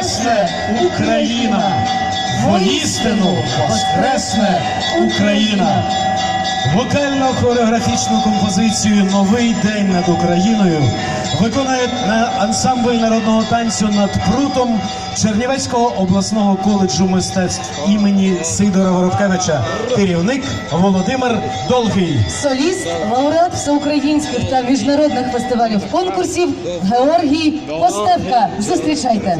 Воскресне Україна! Воістину Воскресне Україна! Вокально-хореографічну композицію Новий день над Україною виконає на- ансамбль народного танцю над прутом Чернівецького обласного коледжу мистецтв імені Сидора Воробкевича. Керівник Володимир Долгий. Соліст, лауреат всеукраїнських та міжнародних фестивалів конкурсів Георгій Постевка. Зустрічайте.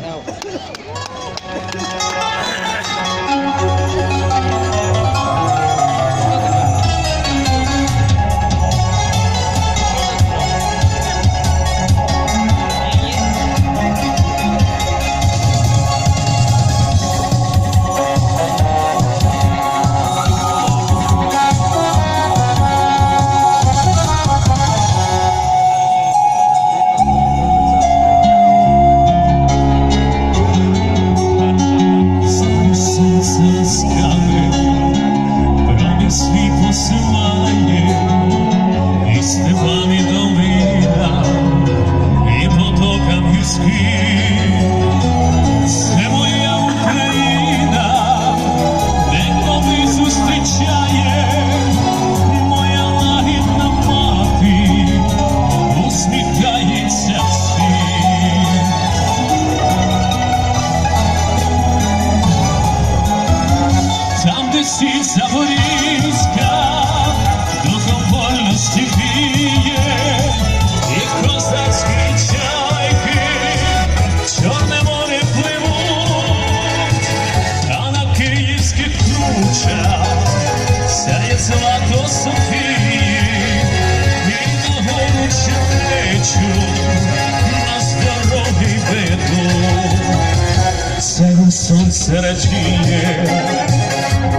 Це сонце радіє,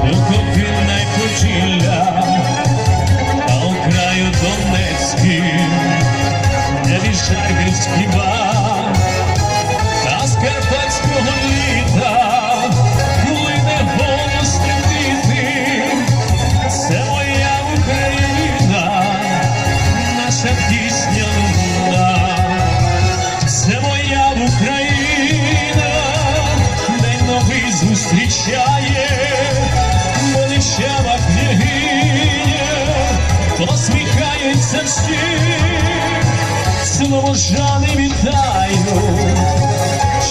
Буковина й Поділля, а у краю Донецький, де віжарки співа, посміхається всім, слобожани вітаю,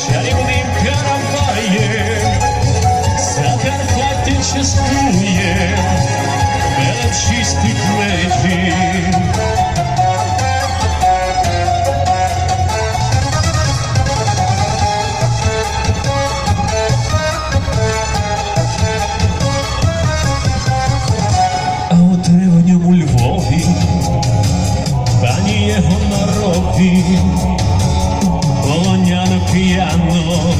чарівним караваєм, Закарпаття частує, величистих летів. Пані гонорові, полоняно п'яно,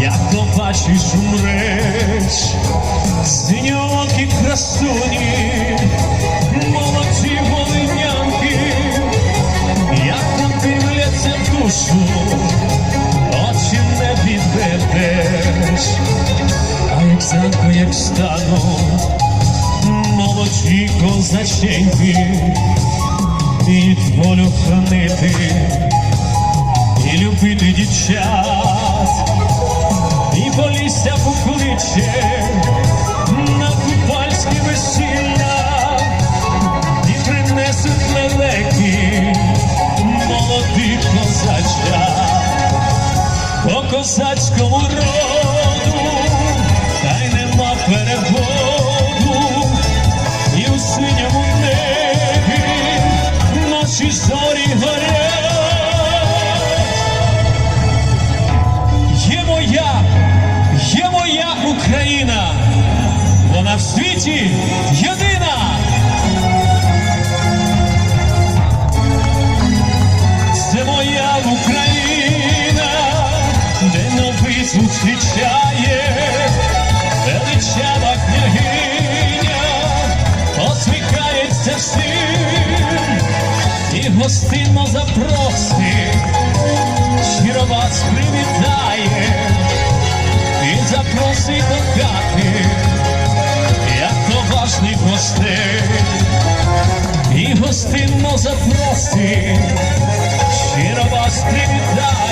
як побачиш умреш, синьокі красуні, молоді волинянки, як подивляться в душу, очі не відведеш, а як зранку, як стану молоді козаченьки, волю хранити, і любити дівчат, і полісся покличе на купальські весілля, і принесуть лелеки молодих козачат по козацькому роду, зорі горять. Є моя, є моя Україна, вона в світі єдина. Це моя Україна, де новий зустрічає гостинно запросить, щиро вас привітає і запросить до хати, як поважних гостей. І гостинно запросить, щиро вас привітає,